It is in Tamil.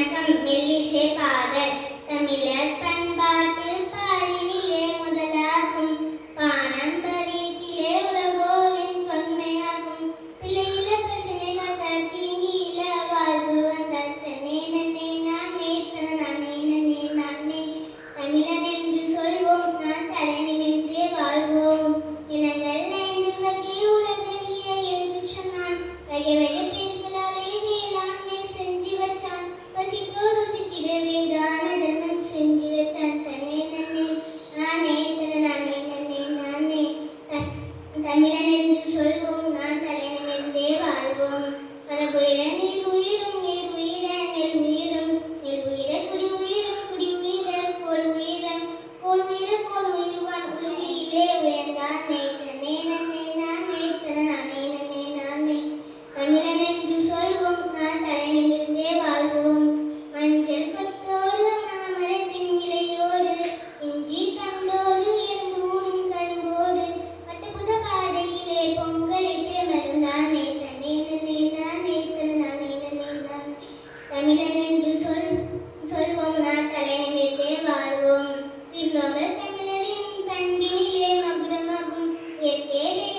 வணக்கம் மெல்லிசை பாடல் தமிழர் பண்பாட்டு வேடன் என்று சொல் சொல்வோம் நாட்களை நினைத்தே வாழ்வோம். திருந்தோம்பல் தமிழரின் பண்பினிலே மகுடமாகும். இயற்கை